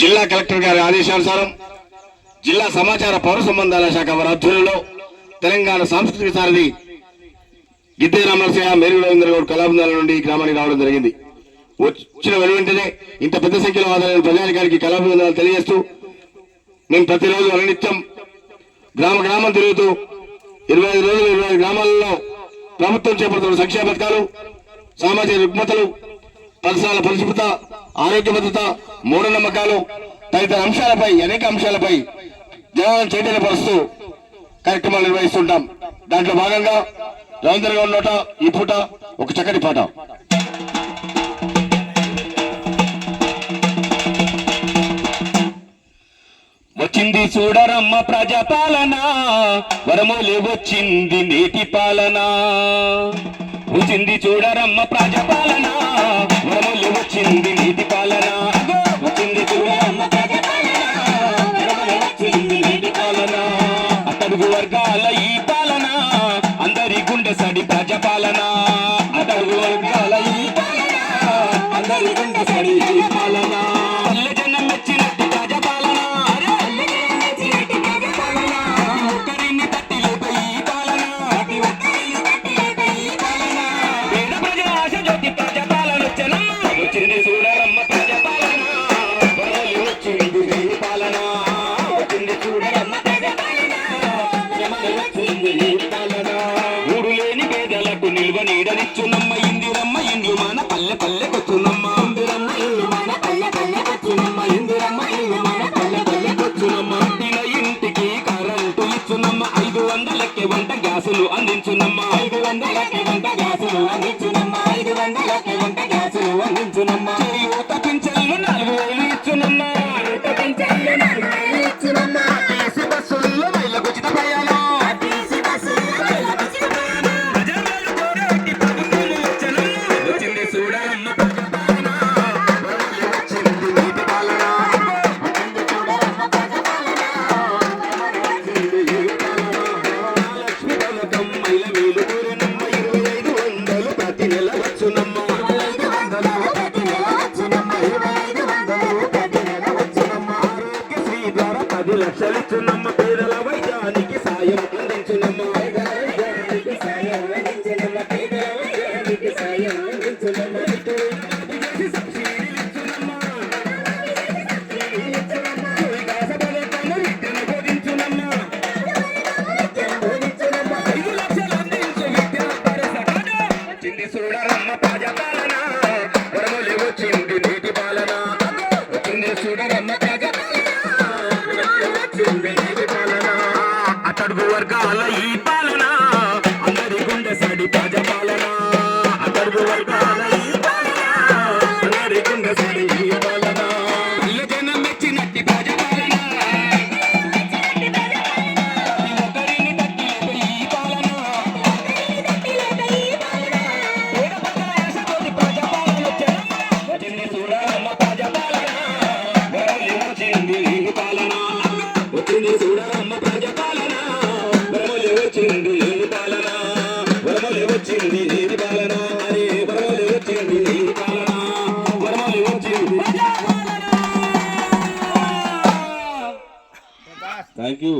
జిల్లా కలెక్టర్ గారి ఆదేశానుసారం జిల్లా సమాచార పౌర సంబంధాల శాఖ వారి ఆధ్వర్యంలో తెలంగాణ సాంస్కృతిక సారథి గిద్దే రామనరసింహ మేరీ రవీంద్ర గౌడ్ కళాబృందాల నుండి ఈ గ్రామానికి రావడం జరిగింది. వచ్చిన వెను వెంటనే ఇంత పెద్ద సంఖ్యలో హాజరైన ప్రజాధికారికి కళాబృందాలు తెలియజేస్తూ మేము ప్రతిరోజు అనునిత్యం గ్రామ గ్రామం తిరుగుతూ ఇరవై ఐదు రోజులు ఇరవై ఐదు గ్రామాలలో ప్రభుత్వం చేపడుతున్న సంక్షేమ పథకాలు సామాజిక రుగ్మతలు పరిసరాల పరిశుభ్రత ఆరోగ్య భద్రత మూఢనమ్మకాలు తదితర అంశాలపై అనేక అంశాలపై జనాలను చైతన్యపరుస్తూ కార్యక్రమాలు నిర్వహిస్తుంటాం. దాంట్లో భాగంగా రవీంద్ర గౌడ్ నోట ఈ పూట ఒక చక్కటి పాట. వచ్చింది చూడరమ్మ ప్రజాపాలన వరములు వచ్చింది నేటి పాలన. వచ్చింది చూడరమ్మ ప్రజాపాలన వరములు వచ్చింది నేటి ప్రజాపాలన పల్లె పల్లెకొచ్చునమ్మ ఇందిరమ్మ ఇల్లు మన పల్లె ఇందిరమ్మ ఇల్లు మన పల్లె పల్లెకొచ్చునమ్మ ఇంటిన ఇంటికి కరెంటు ఇచ్చునమ్మ. ఐదు వందలకి వంట గ్యాసులు అందించునమ్మ. ఐదు వందలకి వంట గ్యాసులు అందించునమ్మ. ఐదు వందలకి వంట గ్యాసులు అందించునమ్మ. యువత పింఛన్లు నాలుగు వేలు ఇచ్చునమ్మ. యువత పింఛన్లు నాలుగు లక్షలు అందించు విద్యా పరిసరాలు. వచ్చింది చూడరమ్మ ప్రజాపాలన వరములు వచ్చింది వర్గాల ఈ పాలన. అందరి గుండె సడి ప్రజాపాలన అందరి వర్గాల ఈ పాలన. అందరి గుండె సడి ఈ పాలన. జనం మెచ్చినట్టి పాలన. వచ్చింది ఈ పాలన. వరవలి వచ్చింది ఈ పాలన. అరే వరవలి వచ్చింది ఈ పాలన. వరవలి వచ్చింది. Thank you